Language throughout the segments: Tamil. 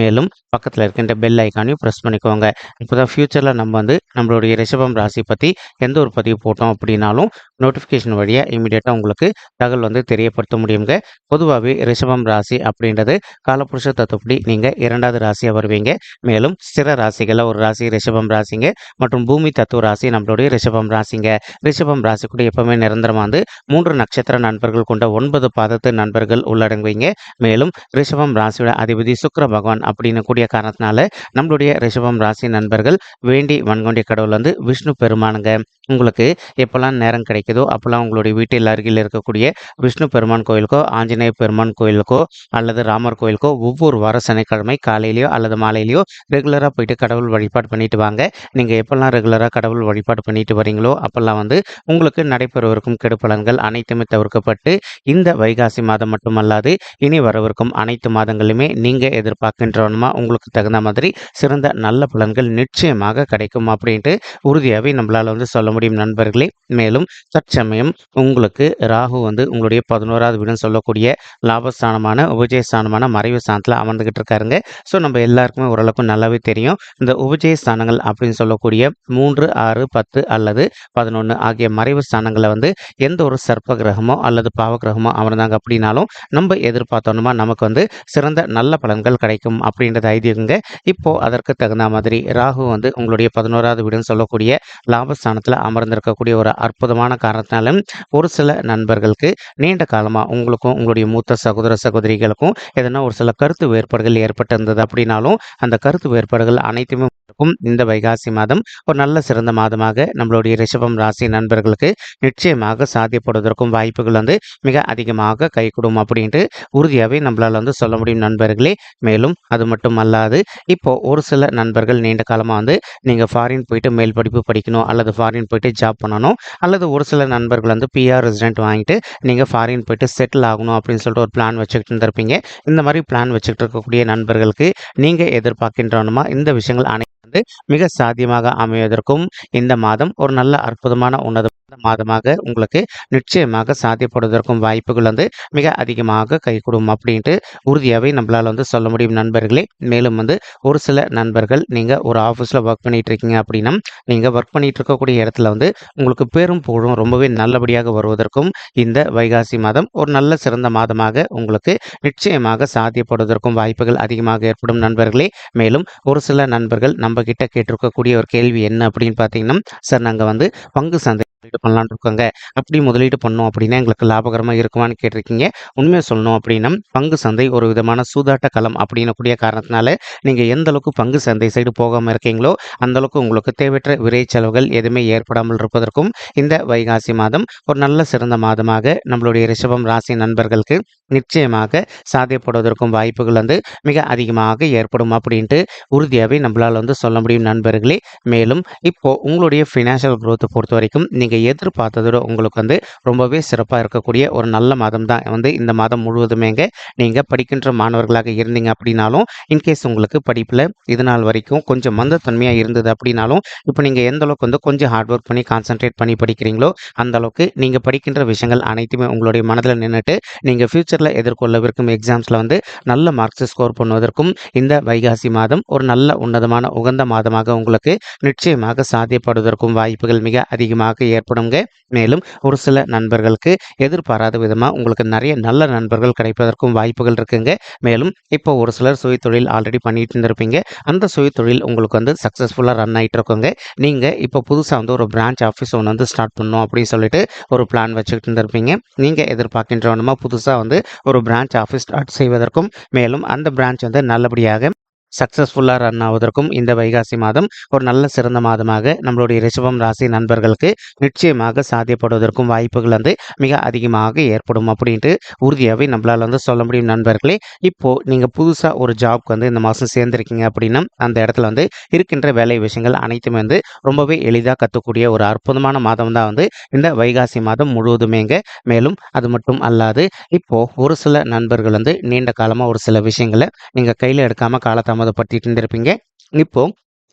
மேலும் பக்கத்தில் இருக்கின்ற பெல் ஐக்கானையும் ப்ரெஸ் பண்ணிக்கோங்க. இப்போ தான் ஃப்யூச்சரில் நம்ம வந்து நம்மளுடைய ரிஷபம் ராசி பற்றி எந்த ஒரு பதிவு போட்டோம் அப்படின்னாலும் நோட்டிஃபிகேஷன் வழியாக இமீடியட்டாக உங்களுக்கு தகவல் வந்து தெரியப்படுத்த முடியுங்க. பொதுவாகவே ரிஷபம் ராசி அப்படின்றது காலப்புருஷ தத்துவப்படி நீங்கள் இரண்டாவது ராசியாக வருவீங்க. மேலும் ஸ்திர ராசிகளில் ஒரு ராசி ரிஷபம் ராசிங்க மற்றும் பூமி தத்துவ ராசி நம்மளுடைய ரிஷபம் ராசிங்க. ரிஷபம் ராசி கூட எப்பவுமே நிரந்தரமாக வந்து மூன்று நட்சத்திர நண்பர்கள் கொண்ட ஒன்பது பாதத்து நண்பர்கள் உள்ளடங்குவீங்க. மேலும் ரிஷபம் ராசியோட அதிபதி சுக்கர பகவான் அப்படின்னு கூடிய காரணத்தினால நம்மளுடைய ரிஷபம் ராசி நண்பர்கள் வேண்டி வன்கொண்டி கடவுள் வந்து விஷ்ணு பெருமானுங்க. உங்களுக்கு எப்போல்லாம் நேரம் கிடைக்குதோ அப்போல்லாம் உங்களுடைய வீட்டில் அருகில் இருக்கக்கூடிய விஷ்ணு பெருமான் கோயிலுக்கோ ஆஞ்சநேய பெருமான் கோயிலுக்கோ அல்லது ராமர் கோயிலுக்கோ ஒவ்வொரு வார சனிக்கிழமை காலையிலையோ அல்லது மாலையிலையோ ரெகுலராக போயிட்டு கடவுள் வழிபாடு பண்ணிட்டு வாங்க. நீங்கள் எப்போல்லாம் ரெகுலராக கடவுள் வழிபாடு பண்ணிட்டு வரீங்களோ அப்போல்லாம் வந்து உங்களுக்கு நடைபெறவிருக்கும் கெடுப்பலன்கள் அனைத்துமே தவிர்க்கப்பட்டு இந்த வைகாசி மாதம் மட்டுமல்லாது இனி வரவிருக்கும் அனைத்து மாதங்களுமே நீங்கள் எதிர்பார்க்கின்றவனுமா? உங்களுக்கு தகுந்த மாதிரி சிறந்த நல்ல பலன்கள் நிச்சயமாக கிடைக்கும் அப்படின்ட்டு உறுதியாகவே நம்மளால் வந்து சொல்ல முடியும் நண்பர்களே. மேலும் தற்சமயம் உங்களுக்கு ராகு வந்து உங்களுடைய பதினோராவது வீடுன்னு சொல்லக்கூடிய லாபஸ்தானமான உபஜயஸ்தானமான மறைவு ஸ்தானத்தில் அமர்ந்துகிட்டு இருக்காருங்க. ஸோ நம்ம எல்லாருக்குமே ஓரளவுக்கு நல்லாவே தெரியும். இந்த உபஜய ஸ்தானங்கள் அப்படின்னு சொல்லக்கூடிய மூன்று ஆறு பத்து அல்லது பதினொன்று ஆகிய மறைவு ஸ்தானங்களை வந்து எந்த ஒரு சர்ப்ப கிரகமோ அல்லது பாவ கிரகமோ அமர்ந்தாங்க அப்படின்னாலும் நம்ம எதிர்பார்த்தோம்னா நமக்கு வந்து சிறந்த நல்ல பலன்கள் கிடைக்கும் அப்படின்றது ஐதீகங்க. இப்போ அதற்கு தகுந்த மாதிரி ராகு வந்து உங்களுடைய பதினோராவது வீடுன்னு சொல்லக்கூடிய லாபஸ்தானத்தில் அமர்ந்திருக்கக்கூடிய ஒரு அற்புதமான காரணத்தினாலும் ஒரு சில நண்பர்களுக்கு நீண்ட காலமாக உங்களுக்கும் உங்களுடைய மூத்த சகோதர சகோதரிகளுக்கும் எதனா ஒரு சில கருத்து வேறுபாடுகள் ஏற்பட்டிருந்தது அப்படின்னாலும் அந்த கருத்து வேறுபாடுகள் அனைத்துமே இருக்கும். இந்த வைகாசி மாதம் ஒரு நல்ல சிறந்த மாதமாக நம்மளுடைய ரிஷபம் ராசி நண்பர்களுக்கு நிச்சயமாக சாத்தியப்படுவதற்கும் வாய்ப்புகள் வந்து மிக அதிகமாக கைகூடும் அப்படின்ட்டு உறுதியாகவே நம்மளால் வந்து சொல்ல முடியும் நண்பர்களே. மேலும் அது மட்டும் அல்லாது இப்போ ஒரு சில நண்பர்கள் நீண்ட காலமாக வந்து நீங்கள் ஃபாரின் போயிட்டு மேல் படிப்பு படிக்கணும் அல்லது ஃபாரின் போயிட்டு ஜாப் பண்ணணும் அல்லது ஒரு சில நண்பர்கள் வந்து பிஆர் ரெசிடென்ட் வாங்கிட்டு நீங்கள் ஃபாரின் போயிட்டு செட்டில் ஆகணும் அப்படின்னு சொல்லிட்டு ஒரு பிளான் வச்சுக்கிட்டு இருந்திருப்பீங்க. இந்த மாதிரி பிளான் வச்சுக்கிட்டு இருக்கக்கூடிய நண்பர்களுக்கு நீங்கள் எதிர்பார்க்கின்றனுமா இந்த விஷயங்கள் அனைத்து வந்து மிக சாத்தியமாக அமைவதற்கும் இந்த மாதம் ஒரு நல்ல அற்புதமான உன்னத மாதமாக உங்களுக்கு நிச்சயமாக சாத்தியப்படுவதற்கும் வாய்ப்புகள் வந்து மிக அதிகமாக கைகூடும் அப்படின்ட்டு உறுதியாகவே நம்மளால் வந்து சொல்ல முடியும் நண்பர்களே. மேலும் வந்து ஒரு சில நண்பர்கள் நீங்கள் ஒரு ஆஃபீஸில் ஒர்க் பண்ணிட்டு இருக்கீங்க அப்படின்னா நீங்கள் ஒர்க் பண்ணிட்டு இருக்கக்கூடிய இடத்துல வந்து உங்களுக்கு பேரும் புகழும் ரொம்பவே நல்லபடியாக வருவதற்கும் இந்த வைகாசி மாதம் ஒரு நல்ல சிறந்த மாதமாக உங்களுக்கு நிச்சயமாக சாத்தியப்படுவதற்கும் வாய்ப்புகள் அதிகமாக ஏற்படும் நண்பர்களே. மேலும் ஒரு சில நண்பர்கள் நம்ம கிட்ட கேட்டிருக்கக்கூடிய ஒரு கேள்வி என்ன அப்படின்னு பார்த்தீங்கன்னா சார் நாங்கள் வந்து பங்கு சந்தை முதலீடு பண்ணலான்னு இருக்கோங்க. அப்படி முதலீடு பண்ணோம் அப்படின்னா எங்களுக்கு லாபகரமாக இருக்குமான்னு கேட்டிருக்கீங்க. உண்மையை சொல்லணும் அப்படின்னா பங்கு சந்தை ஒரு விதமான சூதாட்ட களம் அப்படின்னு கூடிய காரணத்தினால நீங்கள் எந்த அளவுக்கு பங்கு சந்தை சைடு போகாமல் இருக்கீங்களோ அந்த அளவுக்கு உங்களுக்கு தேவையற்ற விரை செலவுகள் எதுவுமே ஏற்படாமல் இருப்பதற்கும் இந்த வைகாசி மாதம் ஒரு நல்ல சிறந்த மாதமாக நம்மளுடைய ரிஷபம் ராசி நண்பர்களுக்கு நிச்சயமாக சாத்தியப்படுவதற்கும் வாய்ப்புகள் வந்து மிக அதிகமாக ஏற்படும் அப்படின்ட்டு உறுதியாகவே நம்மளால் வந்து சொல்ல முடியும் நண்பர்களே. மேலும் இப்போ உங்களுடைய ஃபினான்ஷியல் குரோத்தை பொறுத்த வரைக்கும் நீங்கள் நீங்கள் எதிர்பார்த்ததோட உங்களுக்கு வந்து ரொம்பவே சிறப்பாக இருக்கக்கூடிய ஒரு நல்ல மாதம் தான் வந்து இந்த மாதம் முழுவதுமேங்க நீங்கள் படிக்கின்ற மாணவர்களாக இருந்தீங்க அப்படின்னாலும் இன்கேஸ் உங்களுக்கு படிப்பில் இது நாள் வரைக்கும் கொஞ்சம் மந்தத்தன்மையாக இருந்தது அப்படின்னாலும் இப்போ நீங்கள் எந்த அளவுக்கு வந்து கொஞ்சம் ஹார்ட் ஒர்க் பண்ணி கான்சென்ட்ரேட் பண்ணி படிக்கிறீங்களோ அந்த அளவுக்கு நீங்கள் படிக்கின்ற விஷயங்கள் அனைத்துமே உங்களுடைய மனதில் நின்றுட்டு நீங்கள் ஃப்யூச்சரில் எதிர்கொள்ளவிருக்கும் எக்ஸாம்ஸில் வந்து நல்ல மார்க்ஸ் ஸ்கோர் பண்ணுவதற்கும் இந்த வைகாசி மாதம் ஒரு நல்ல உன்னதமான உகந்த மாதமாக உங்களுக்கு நிச்சயமாக சாத்தியப்படுவதற்கும் வாய்ப்புகள் மிக அதிகமாக ஏற்படுங்க மேலும் ஒரு சில நண்பர்களுக்கு எதிர்பாராத விதமாக உங்களுக்கு நிறைய நல்ல நண்பர்கள் கிடைப்பதற்கும் வாய்ப்புகள் இருக்குங்க. மேலும் இப்போ ஒரு சிலர் சுயதொழில் ஆல்ரெடி பண்ணிட்டு இருந்திருப்பீங்க. அந்த சுய தொழில் உங்களுக்கு வந்து சக்ஸஸ்ஃபுல்லாக ரன் ஆகிட்டு இருக்குங்க நீங்கள் இப்போ புதுசாக வந்து ஒரு பிரான்ச் ஆஃபீஸ் ஒன்று வந்து ஸ்டார்ட் பண்ணணும் அப்படின்னு சொல்லிட்டு ஒரு பிளான் வச்சுக்கிட்டு இருந்திருப்பீங்க. நீங்கள் எதிர்பார்க்கின்றவனமா புதுசாக வந்து ஒரு பிரான்ச் ஆஃபீஸ் ஸ்டார்ட் செய்வதற்கும் மேலும் அந்த பிரான்ச் வந்து நல்லபடியாக சக்ஸஸ்ஃபுல்லாக ரன் ஆவதற்கும் இந்த வைகாசி மாதம் ஒரு நல்ல சிறந்த மாதமாக நம்மளுடைய ரிஷபம் ராசி நண்பர்களுக்கு நிச்சயமாக சாத்தியப்படுவதற்கும் வாய்ப்புகள் வந்து மிக அதிகமாக ஏற்படும் அப்படின்ட்டு உறுதியாகவே நம்மளால் வந்து சொல்ல முடியும் நண்பர்களே. இப்போது நீங்கள் புதுசாக ஒரு ஜாப்க்கு வந்து இந்த மாதம் சேர்ந்துருக்கீங்க அப்படின்னா அந்த இடத்துல வந்து இருக்கின்ற வேலை விஷயங்கள் அனைத்துமே வந்து ரொம்பவே எளிதாக கற்றுக்கூடிய ஒரு அற்புதமான மாதம் தான் வந்து இந்த வைகாசி மாதம் முழுவதுமேங்க. மேலும் அது மட்டும் அல்லாது இப்போது ஒரு சில நண்பர்கள் வந்து நீண்ட காலமாக ஒரு சில விஷயங்களை நீங்கள் கையில் எடுக்காமல் காலதாமதப்படுத்திட்டு இருந்திருப்பீங்க இப்போ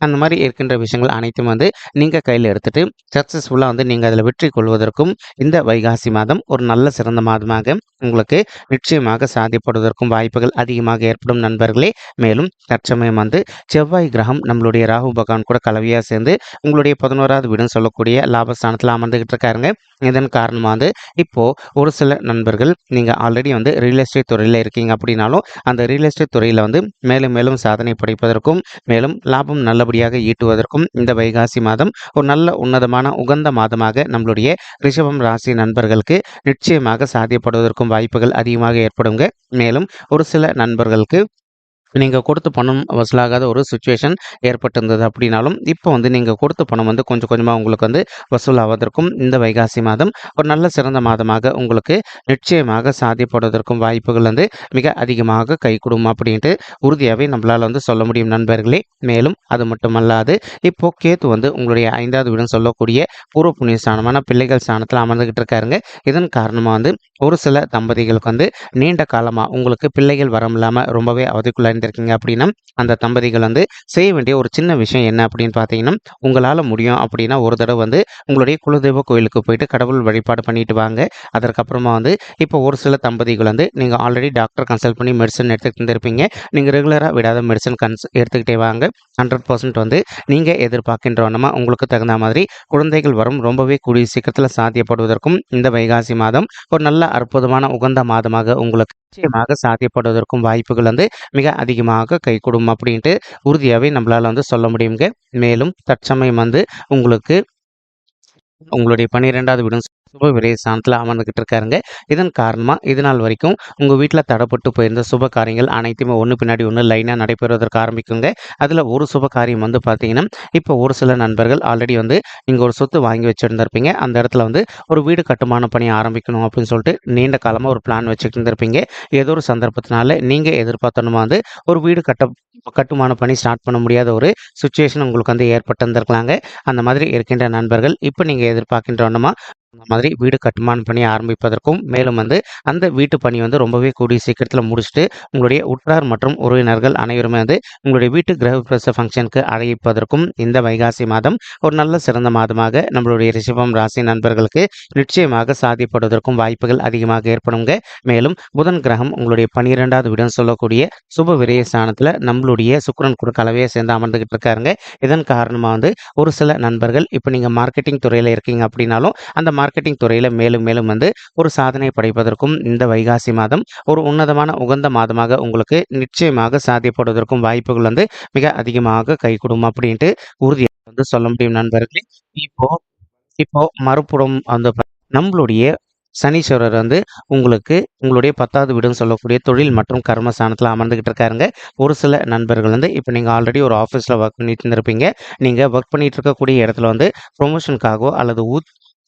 அந்த மாதிரி இருக்கின்ற விஷயங்கள் அனைத்தும் வந்து நீங்கள் கையில் எடுத்துகிட்டு சக்ஸஸ்ஃபுல்லாக வந்து நீங்கள் அதில் வெற்றி கொள்வதற்கும் இந்த வைகாசி மாதம் ஒரு நல்ல சிறந்த மாதமாக உங்களுக்கு நிச்சயமாக சாதிப்படுவதற்கும் வாய்ப்புகள் அதிகமாக ஏற்படும் நண்பர்களே. மேலும் தற்சமயம் வந்து செவ்வாய் கிரகம் நம்மளுடைய ராகு பகவான் கூட கலவையாக சேர்ந்து உங்களுடைய பதினோராவது வீடுன்னு சொல்லக்கூடிய லாபஸ்தானத்தில் அமர்ந்துகிட்டு இருக்காருங்க. இதன் காரணமாக வந்து இப்போது ஒரு சில நண்பர்கள் நீங்கள் ஆல்ரெடி வந்து ரியல் எஸ்டேட் துறையில் இருக்கீங்க அப்படின்னாலும் அந்த ரியல் எஸ்டேட் துறையில் வந்து மேலும் மேலும் சாதனை படைப்பதற்கும் மேலும் லாபம் நல்ல நல்லபடியாக ஈட்டுவதற்கும் இந்த வைகாசி மாதம் ஒரு நல்ல உன்னதமான உகந்த மாதமாக நம்மளுடைய ரிஷபம் ராசி நண்பர்களுக்கு நிச்சயமாக சாத்தியப்படுவதற்கும் வாய்ப்புகள் அதிகமாக ஏற்படுங்க. மேலும் ஒரு சில நண்பர்களுக்கு நீங்கள் கொடுத்த பணம் வசூலாகாத ஒரு சுச்சுவேஷன் ஏற்பட்டிருந்தது அப்படின்னாலும் இப்போ வந்து நீங்கள் கொடுத்த பணம் வந்து கொஞ்சம் கொஞ்சமாக உங்களுக்கு வந்து வசூலாவதற்கும் இந்த வைகாசி மாதம் ஒரு நல்ல சிறந்த மாதமாக உங்களுக்கு நிச்சயமாக சாதிப்படுவதற்கும் வாய்ப்புகள் வந்து மிக அதிகமாக கை கொடுக்கும் அப்படின்ட்டு உறுதியாகவே நம்மளால் வந்து சொல்ல முடியும் நண்பர்களே. மேலும் அது மட்டுமல்லாது இப்போ கேத்து வந்து உங்களுடைய ஐந்தாவது வீடுன்னு சொல்லக்கூடிய பூர்வ புண்ணிய ஸ்தானமான பிள்ளைகள் ஸ்தானத்தில் அமர்ந்துகிட்டு இருக்காருங்க. இதன் காரணமாக வந்து ஒரு சில தம்பதிகளுக்கு வந்து நீண்ட காலமாக உங்களுக்கு பிள்ளைகள் வரமில்லாமல் ரொம்பவே அவதிக்குள்ள இருந்திருக்கீங்க அப்படின்னா அந்த தம்பதிகள் வந்து செய்ய வேண்டிய ஒரு சின்ன விஷயம் என்ன அப்படின்னு பார்த்தீங்கன்னா உங்களால் முடியும் அப்படின்னா ஒரு தடவை வந்து உங்களுடைய குலதெய்வ கோயிலுக்கு போயிட்டு கடவுள் வழிபாடு பண்ணிட்டு வாங்க. அதற்கப்புறமா வந்து இப்போ ஒரு சில தம்பதிகள் வந்து நீங்கள் ஆல்ரெடி டாக்டர் கன்சல்ட் பண்ணி மெடிசன் எடுத்துக்கிட்டு இருந்திருப்பீங்க. நீங்கள் ரெகுலராக விடாத மெடிசன் கன்ஸ் எடுத்துக்கிட்டே வாங்க. ஹண்ட்ரட் பர்சன்ட் வந்து நீங்கள் எதிர்பார்க்கின்ற வண்ணமாக உங்களுக்கு தகுந்த மாதிரி குழந்தைகள் வரும். ரொம்பவே கூடிய சீக்கிரத்தில் சாத்தியப்படுவதற்கும் இந்த வைகாசி மாதம் ஒரு நல்ல அற்புதமான உகந்த மாதமாக உங்களுக்கு நிச்சயமாக சாத்தியப்படுவதற்கும் வாய்ப்புகள் வந்து மிக அதிகமாக கைகூடும் அப்படின்ட்டு உறுதியாகவே நம்மளால் வந்து சொல்ல முடியுங்க மேலும் தற்சமயம் வந்து உங்களுக்கு உங்களுடைய பன்னிரெண்டாவது வீடும் சுப விரை ஸ்தானத்தில் அமர்ந்துக்கிட்டு இருக்காருங்க. இதன் காரணமாக இது நாள் வரைக்கும் உங்கள் வீட்டில் தடப்பட்டு போயிருந்த சுப காரியங்கள் அனைத்துமே ஒன்று பின்னாடி ஒன்று லைனாக நடைபெறுவதற்கு ஆரம்பிக்குங்க. அதில் ஒரு சுப காரியம் வந்து பார்த்தீங்கன்னா இப்போ ஒரு சில நண்பர்கள் ஆல்ரெடி வந்து நீங்கள் ஒரு சொத்து வாங்கி வச்சுருந்துருப்பீங்க. அந்த இடத்துல வந்து ஒரு வீடு கட்டுமான பணி ஆரம்பிக்கணும் அப்படின்னு சொல்லிட்டு நீண்ட காலமாக ஒரு பிளான் வச்சுட்டு இருந்திருப்பீங்க. ஏதோ ஒரு சந்தர்ப்பத்தினால நீங்கள் எதிர்பார்த்தணுமா வந்து ஒரு வீடு கட்ட கட்டுமான பணி ஸ்டார்ட் பண்ண முடியாத ஒரு சுச்சுவேஷன் உங்களுக்கு வந்து ஏற்பட்டு இருந்திருக்கலாங்க அந்த மாதிரி இருக்கின்ற நண்பர்கள் இப்போ நீங்கள் எதிர்பார்க்கின்றோன்னா அந்த மாதிரி வீடு கட்டுமான பணி ஆரம்பிப்பதற்கும் மேலும் வந்து அந்த வீட்டு பணி வந்து ரொம்பவே கூடிய சீக்கிரத்தில் முடிச்சுட்டு உங்களுடைய உற்றார் மற்றும் உறவினர்கள் அனைவருமே வந்து உங்களுடைய வீட்டு கிரகப்பிரச ஃபங்க்ஷனுக்கு அழைப்பதற்கும் இந்த வைகாசி மாதம் ஒரு நல்ல சிறந்த மாதமாக நம்மளுடைய ரிஷபம் ராசி நண்பர்களுக்கு நிச்சயமாக சாதிப்படுவதற்கும் வாய்ப்புகள் அதிகமாக ஏற்படுங்க. மேலும் புதன் கிரகம் உங்களுடைய பன்னிரெண்டாவது வீடுன்னு சொல்லக்கூடிய சுப விரய ஸ்தானத்தில் நம்மளுடைய சுக்கரன் கூட கலவையை சேர்ந்து அமர்ந்துகிட்டு இருக்காருங்க. இதன் காரணமாக வந்து ஒரு சில நண்பர்கள் இப்போ நீங்கள் மார்க்கெட்டிங் துறையில் இருக்கீங்க அப்படின்னாலும் அந்த மார்க்கெட்டிங் துறையில் மேலும் மேலும் வந்து ஒரு சாதனை படைப்பதற்கும் இந்த வைகாசி மாதம் ஒரு உன்னதமான உகந்த மாதமாக உங்களுக்கு நிச்சயமாக சாத்தியப்படுவதற்கும் வாய்ப்புகள் வந்து மிக அதிகமாக கை கொடுக்கும் அப்படின்ட்டு உறுதியாக வந்து சொல்ல முடியும் நண்பர்களே. இப்போ இப்போ மறுபுறம் அந்த நம்மளுடைய சனீஸ்வரர் வந்து உங்களுக்கு உங்களுடைய பத்தாவது வீடுன்னு சொல்லக்கூடிய தொழில் மற்றும் கர்மஸ்தானத்தில் அமர்ந்துகிட்டு இருக்காருங்க. ஒரு சில நண்பர்கள் வந்து இப்போ நீங்கள் ஆல்ரெடி ஒரு ஆஃபீஸில் ஒர்க் பண்ணிட்டு இருந்திருப்பீங்க. நீங்கள் ஒர்க் பண்ணிட்டு இருக்கக்கூடிய இடத்துல வந்து ப்ரொமோஷனுக்காகவோ அல்லது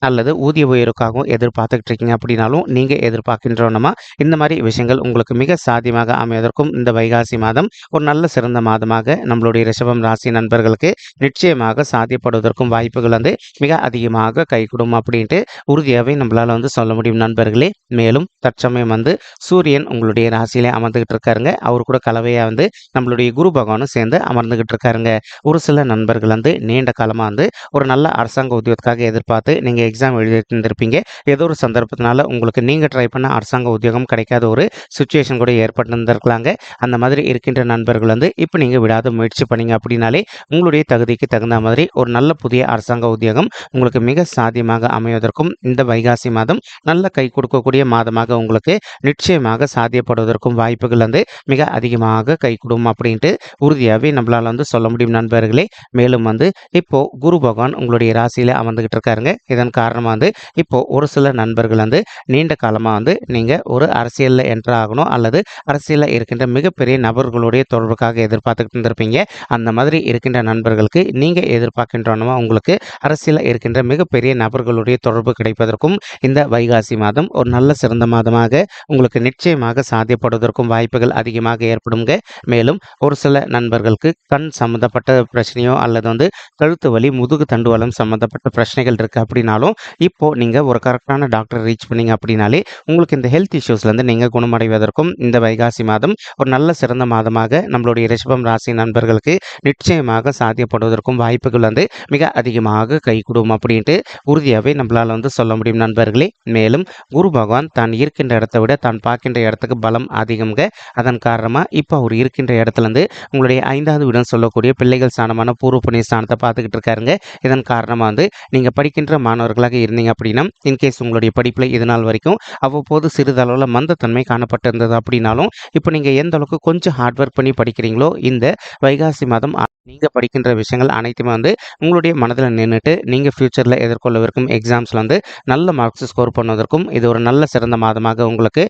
அல்லது ஊதிய உயர்வுக்காகவும் எதிர்பார்த்துக்கிட்டு இருக்கீங்க அப்படின்னாலும் நீங்கள் எதிர்பார்க்கின்றோன்னா இந்த மாதிரி விஷயங்கள் உங்களுக்கு மிக சாத்தியமாக அமைவதற்கும் இந்த வைகாசி மாதம் ஒரு நல்ல சிறந்த மாதமாக நம்மளுடைய ரிஷபம் ராசி நண்பர்களுக்கு நிச்சயமாக சாத்தியப்படுவதற்கும் வாய்ப்புகள் வந்து மிக அதிகமாக கைகூடும் அப்படின்ட்டு உறுதியாகவே நம்மளால் வந்து சொல்ல முடியும் நண்பர்களே. மேலும் தற்சமயம் வந்து சூரியன் உங்களுடைய ராசியிலே அமர்ந்துகிட்டு இருக்காருங்க. அவர் கூட கலவையாக வந்து நம்மளுடைய குரு பகவானும் சேர்ந்து அமர்ந்துகிட்டு இருக்காருங்க. ஒரு சில நண்பர்கள் வந்து நீண்ட காலமாக வந்து ஒரு நல்ல அரசாங்க உத்தியோகத்துக்காக எதிர்பார்த்து நீங்கள் எக்ஸாம் எழுதியிருந்திருப்பீங்க. ஏதோ ஒரு சந்தர்ப்பத்தினால உங்களுக்கு நீங்கள் ட்ரை பண்ண அரசாங்க உத்தியோகம் கிடைக்காத ஒரு சுச்சுவேஷன் கூட ஏற்பட்டிருந்திருக்கலாங்க. அந்த மாதிரி இருக்கின்ற நண்பர்கள் வந்து இப்போ நீங்கள் விடாத முயற்சி பண்ணீங்க அப்படின்னாலே உங்களுடைய தகுதிக்கு தகுந்த மாதிரி ஒரு நல்ல புதிய அரசாங்க உத்தியோகம் உங்களுக்கு மிக சாத்தியமாக அமைவதற்கும் இந்த வைகாசி மாதம் நல்ல கை கொடுக்கக்கூடிய மாதமாக உங்களுக்கு நிச்சயமாக சாத்தியப்படுவதற்கும் வாய்ப்புகள் வந்து மிக அதிகமாக கை கொடுக்கும் அப்படின்ட்டு உறுதியாகவே நம்மளால் வந்து சொல்ல முடியும் நண்பர்களே. மேலும் வந்து இப்போ குரு பகவான் உங்களுடைய ராசியில் அமர்ந்துகிட்டு இருக்காருங்க. இதன் காரணமாக வந்து இப்போது ஒரு சில நண்பர்கள் வந்து நீண்ட காலமாக வந்து நீங்கள் ஒரு அரசியலில் என்ட்ரு ஆகணும் அல்லது அரசியலில் இருக்கின்ற மிகப்பெரிய நபர்களுடைய தொடர்புக்காக எதிர்பார்த்துக்கிட்டு இருந்திருப்பீங்க. அந்த மாதிரி இருக்கின்ற நண்பர்களுக்கு நீங்கள் எதிர்பார்க்கின்றனமா உங்களுக்கு அரசியலில் இருக்கின்ற மிகப்பெரிய நபர்களுடைய தொடர்பு கிடைப்பதற்கும் இந்த வைகாசி மாதம் ஒரு நல்ல சிறந்த மாதமாக உங்களுக்கு நிச்சயமாக சாத்தியப்படுவதற்கும் வாய்ப்புகள் அதிகமாக ஏற்படுங்க மேலும் ஒரு சில நண்பர்களுக்கு கண் சம்மந்தப்பட்ட பிரச்சனையோ அல்லது வந்து கழுத்து வலி முதுகு தண்டுவலம் சம்மந்தப்பட்ட பிரச்சனைகள் இருக்குது அப்படின்னாலும் இப்போது நீங்கள் ஒரு கரெக்டான டாக்டர் ரீச் பண்ணீங்க அப்படின்னாலே உங்களுக்கு இந்த ஹெல்த் இஷ்யூஸ்லேருந்து நீங்கள் குணமடைவதற்கும் இந்த வைகாசி மாதம் ஒரு நல்ல சிறந்த மாதமாக நம்மளுடைய ரிஷபம் ராசி நண்பர்களுக்கு நிச்சயமாக சாத்தியப்படுவதற்கும் வாய்ப்புகள் வந்து மிக அதிகமாக கைகூடும் அப்படின்ட்டு உறுதியாகவே நம்மளால் வந்து சொல்ல முடியும் நண்பர்களே. மேலும் குரு பகவான் தான் இருக்கின்ற இடத்தை விட தான் பார்க்கின்ற இடத்துக்கு பலம் அதிகம்ங்க. அதன் காரணமாக இப்போ அவர் இருக்கின்ற இடத்துலேருந்து உங்களுடைய ஐந்தாவது வீடம் சொல்லக்கூடிய பிள்ளைகள் ஸ்தானமான பூர்வ புண்ணிய ஸ்தானத்தை பார்த்துக்கிட்டு இருக்காருங்க. இதன் காரணமாக வந்து நீங்கள் படிக்கின்ற மாணவர் மாணவர்களாக இருந்தீங்க அப்படின்னா இன்கேஸ் உங்களுடைய படிப்பில் இது நாள் வரைக்கும் அவ்வப்போது சிறிதளவில் மந்தத்தன்மை காணப்பட்டிருந்தது அப்படின்னாலும் இப்போ நீங்கள் எந்த அளவுக்கு கொஞ்சம் ஹார்ட் ஒர்க் பண்ணி படிக்கிறீங்களோ இந்த வைகாசி மாதம் நீங்கள் படிக்கின்ற விஷயங்கள் அனைத்துமே வந்து உங்களுடைய மனதில் நின்றுட்டு நீங்கள் ஃப்யூச்சரில் எதிர்கொள்ளவிருக்கும் எக்ஸாம்ஸில் வந்து நல்ல மார்க்ஸ் ஸ்கோர் பண்ணுவதற்கும் இது ஒரு நல்ல சிறந்த மாதமாக உங்களுக்கு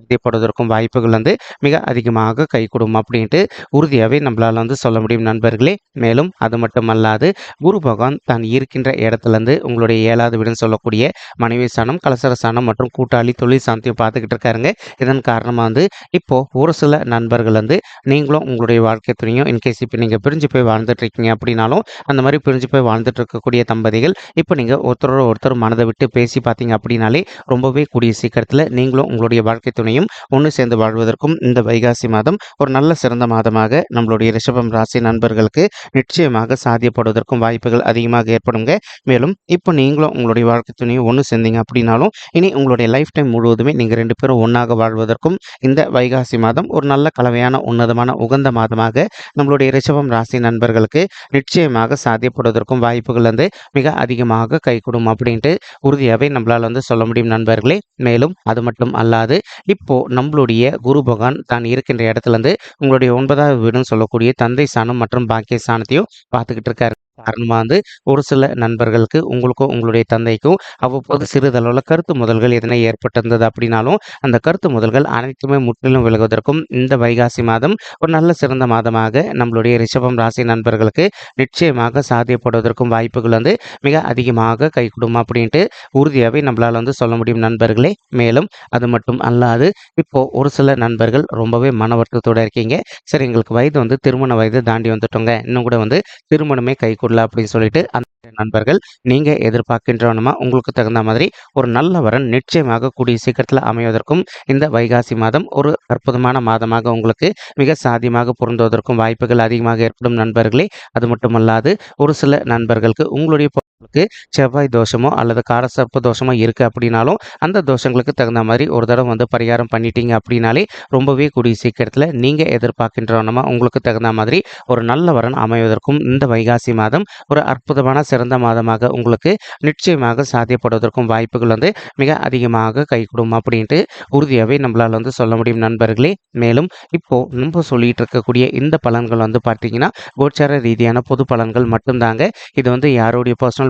நிச்சயப்படுவதற்கும் வாய்ப்புகள் வந்து மிக அதிகமாக கைகூடும் அப்படின்ட்டு உறுதியாகவே நம்மளால் வந்து சொல்ல முடியும் நண்பர்களே. மேலும் அது மட்டுமல்லாது குரு பகவான் தான் இருக்கின்ற இடத்துலேருந்து உங்களுடைய ஏழாவது வீடுன்னு சொல்லக்கூடிய மனைவி சாணம் கலசர சாணம் மற்றும் கூட்டாளி தொழில் சாந்தியை பார்த்துக்கிட்டு இருக்காருங்க. இதன் காரணமாக வந்து இப்போது ஒரு சில நண்பர்கள் வந்து நீங்களும் உங்களுடைய வாழ்க்கை துணையும் இன்கேஸ் இப்போ நீங்கள் பிரிஞ்சு போய் வாழ்ந்துட்டு இருக்கீங்க அப்படின்னாலும் அந்த மாதிரி பிரிஞ்சு போய் வாழ்ந்துட்டு இருக்கக்கூடிய தம்பதிகள் இப்போ நீங்கள் ஒருத்தரோட ஒருத்தர் மனதை விட்டு பேசி பார்த்தீங்க அப்படின்னாலே ரொம்பவே கூடிய சீக்கிரத்தில் நீங்களும் உங்களுடைய வாழ்க்கை துணையும் ஒன்று சேர்ந்து வாழ்வதற்கும் இந்த வைகாசி மாதம் ஒரு நல்ல சிறந்த மாதமாக நம்மளுடைய ரிஷபம் ராசி நண்பர்களுக்கு நிச்சயமாக சாத்தியப்படுவதற்கும் வாய்ப்புகள் அதிகமாக ஏற்படுங்க. மேலும் இப்போ நீங்களும் உங்களுடைய வாழ்க்கை துணையும் ஒன்று சேர்ந்தீங்க அப்படின்னாலும் இனி உங்களுடைய லைஃப் டைம் முழுவதுமே நீங்கள் ரெண்டு பேரும் ஒன்றாக வாழ்வதற்கும் இந்த வைகாசி மாதம் ஒரு நல்ல கலவையான உன்னதமான உகந்த மாதமாக நம்மளுடைய ரிஷபம் ராசி நண்பர்களுக்கு நிச்சயமாக சாத்தியப்படுவதற்கும் வாய்ப்புகள் வந்து மிக அதிகமாக கைகூடும் அப்படின்ட்டு உறுதியாகவே நம்மளால் வந்து சொல்ல முடியும் நண்பர்களே. மேலும் அது மட்டும் அல்லாது இப்போ நம்மளுடைய குரு பகவான் தான் இருக்கின்ற இடத்துல இருந்து உங்களுடைய ஒன்பதாவது வீடுன்னு சொல்லக்கூடிய தந்தை சாணம் மற்றும் பாக்கிய சாணத்தையும் பார்த்துக்கிட்டு இருக்காரு. காரணமாக வந்து ஒரு சில நண்பர்களுக்கு உங்களுக்கும் உங்களுடைய தந்தைக்கும் அவ்வப்போது சிறிதளவில் கருத்து முதல்கள் எதனா ஏற்பட்டிருந்தது அப்படின்னாலும் அந்த கருத்து முதல்கள் அனைத்துமே முற்றிலும் விலகுவதற்கும் இந்த வைகாசி மாதம் ஒரு நல்ல சிறந்த மாதமாக நம்மளுடைய ரிஷபம் ராசி நண்பர்களுக்கு நிச்சயமாக சாத்தியப்படுவதற்கும் வாய்ப்புகள் வந்து மிக அதிகமாக கை கொடுமா அப்படின்ட்டு உறுதியாகவே நம்மளால் வந்து சொல்ல முடியும் நண்பர்களே. மேலும் அது மட்டும் அல்லாது இப்போ ஒரு சில நண்பர்கள் ரொம்பவே மன வருத்தத்தோடு இருக்கீங்க. சரி எங்களுக்கு வயது வந்து திருமண வயது தாண்டி வந்துட்டோங்க. இன்னும் கூட வந்து திருமணமே கை கொடுல அப்படின்னு சொல்லிட்டு அந்த நண்பர்கள் நீங்கள் எதிர்பார்க்கின்றவனுமா? உங்களுக்கு தகுந்த மாதிரி ஒரு நல்ல வரன் நிச்சயமாக கூடிய சீக்கிரத்தில் அமைவதற்கும் இந்த வைகாசி மாதம் ஒரு அற்புதமான மாதமாக உங்களுக்கு மிக சாதியமாக பொருந்துவதற்கும் வாய்ப்புகள் அதிகமாக ஏற்படும் நண்பர்களே. அது மட்டுமல்லாது ஒரு சில நண்பர்களுக்கு உங்களுடைய செவ்வாய் தோஷமோ அல்லது காரசர்ப்ப தோஷமோ இருக்குது அப்படின்னாலும் அந்த தோஷங்களுக்கு தகுந்த மாதிரி ஒரு தடவை வந்து பரிகாரம் பண்ணிட்டீங்க அப்படின்னாலே ரொம்பவே கூடிய சீக்கிரத்தில் நீங்கள் எதிர்பார்க்கின்றவனமா உங்களுக்கு தகுந்த மாதிரி ஒரு நல்ல வரன் அமைவதற்கும் இந்த வைகாசி மாதம் ஒரு அற்புதமான சிறந்த மாதமாக உங்களுக்கு நிச்சயமாக சாத்தியப்படுவதற்கும் வாய்ப்புகள் வந்து மிக அதிகமாக கைகூடும் அப்படின்ட்டு உறுதியாகவே நம்மளால் வந்து சொல்ல முடியும் நண்பர்களே. மேலும் இப்போது நம்ம சொல்லிட்டு இருக்கக்கூடிய இந்த பலன்கள் வந்து பார்த்தீங்கன்னா கோச்சார ரீதியான பொது பலன்கள் மட்டும்தாங்க. இது வந்து யாருடைய பர்சனல்